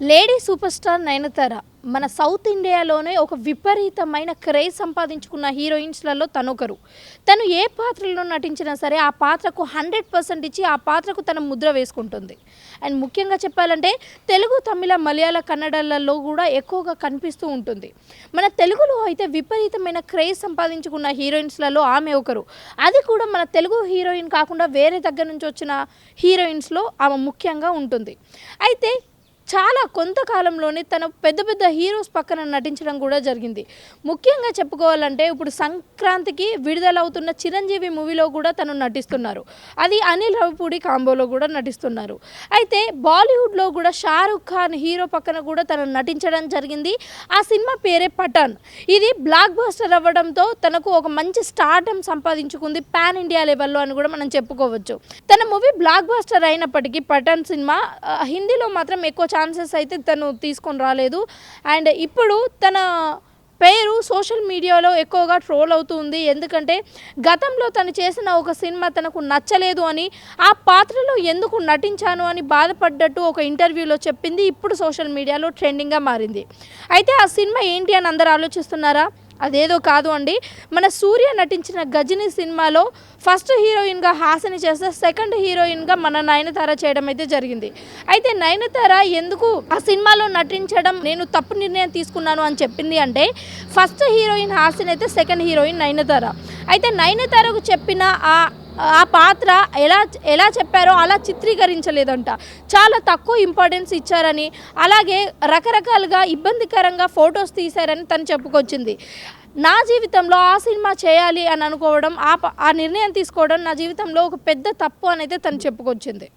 Lady super star Nayanthara మన south ఇండియాలోనే ఒక విపరీతమైన క్రేజ్ సంపాదించుకున్న హీరోయిన్స్లలో తనొకరు. తను ఏ పాత్రలో నటించినా సరే ఆ పాత్రకు హండ్రెడ్ పర్సెంట్ ఇచ్చి ఆ పాత్రకు తన ముద్ర వేసుకుంటుంది. అండ్ ముఖ్యంగా చెప్పాలంటే తెలుగు తమిళ మలయాళ కన్నడలలో కూడా ఎక్కువగా కనిపిస్తూ ఉంటుంది. మన తెలుగులో అయితే విపరీతమైన క్రేజ్ సంపాదించుకున్న హీరోయిన్స్లలో ఆమె ఒకరు. అది కూడా మన తెలుగు హీరోయిన్ కాకుండా వేరే దగ్గర నుంచి వచ్చిన హీరోయిన్స్లో ఆమె ముఖ్యంగా ఉంటుంది. అయితే చాలా కొంతకాలంలోనే తన పెద్ద పెద్ద హీరోస్ పక్కన నటించడం కూడా జరిగింది. ముఖ్యంగా చెప్పుకోవాలంటే ఇప్పుడు సంక్రాంతికి విడుదలవుతున్న చిరంజీవి మూవీలో కూడా తను నటిస్తున్నారు. అది అనిల్ రవిపూడి కాంబోలో కూడా నటిస్తున్నారు. అయితే బాలీవుడ్లో కూడా షారుఖ్ ఖాన్ హీరో పక్కన కూడా తను నటించడం జరిగింది. ఆ సినిమా పేరే పఠాన్. ఇది బ్లాక్ బస్టర్ అవ్వడంతో తనకు ఒక మంచి స్టార్టం సంపాదించుకుంది పాన్ ఇండియా లెవెల్లో అని కూడా మనం చెప్పుకోవచ్చు. తన మూవీ బ్లాక్ బస్టర్ అయినప్పటికీ పఠాన్ సినిమా హిందీలో మాత్రం ఎక్కువ ఛాన్సెస్ అయితే తను తీసుకొని రాలేదు. అండ్ ఇప్పుడు తన పేరు సోషల్ మీడియాలో ఎక్కువగా ట్రోల్ అవుతుంది ఎందుకంటే గతంలో తను చేసిన ఒక సినిమా తనకు నచ్చలేదు అని ఆ పాత్రలో ఎందుకు నటించాను అని బాధపడ్డట్టు ఒక ఇంటర్వ్యూలో చెప్పింది. ఇప్పుడు సోషల్ మీడియాలో ట్రెండింగ్గా మారింది. అయితే ఆ సినిమా ఏంటి అని అందరు ఆలోచిస్తున్నారా? అదేదో కాదు అండి. మన సూర్య నటించిన గజని సినిమాలో ఫస్ట్ హీరోయిన్గా హాసని చేస్తే సెకండ్ హీరోయిన్గా మన నయనతార చేయడం అయితే జరిగింది. అయితే నయనతార ఎందుకు ఆ సినిమాలో నటించడం నేను తప్పు నిర్ణయం తీసుకున్నాను అని చెప్పింది అంటే ఫస్ట్ హీరోయిన్ హాసిని అయితే సెకండ్ హీరోయిన్ నయనతార. అయితే నయనతారకు చెప్పిన ఆ ఆ పాత్ర ఎలా ఎలా చెప్పారో అలా చిత్రీకరించలేదంట. చాలా తక్కువ ఇంపార్టెన్స్ ఇచ్చారని అలాగే రకరకాలుగా ఇబ్బందికరంగా ఫొటోస్ తీశారని తను చెప్పుకొచ్చింది. నా జీవితంలో ఆ సినిమా చేయాలి అని అనుకోవడం ఆ ప- ఆ నిర్ణయం తీసుకోవడం నా జీవితంలో ఒక పెద్ద తప్పు అని అయితే తను చెప్పుకొచ్చింది.